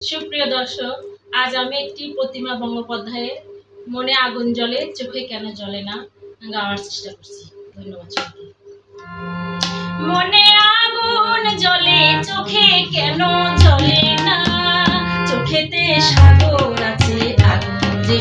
সুপ্রিয় দর্শক, আজ আমি একটি প্রতিমা বঙ্গোপাধ্যায়ের মনে আগুন জলে চোখে কেন জলে না, গাওয়ার চেষ্টা করছি। ধন্যবাদ মনে আগুন জলে চোখে কেন জ্বলে না? চোখেতে সাগর আছে, আগুন যে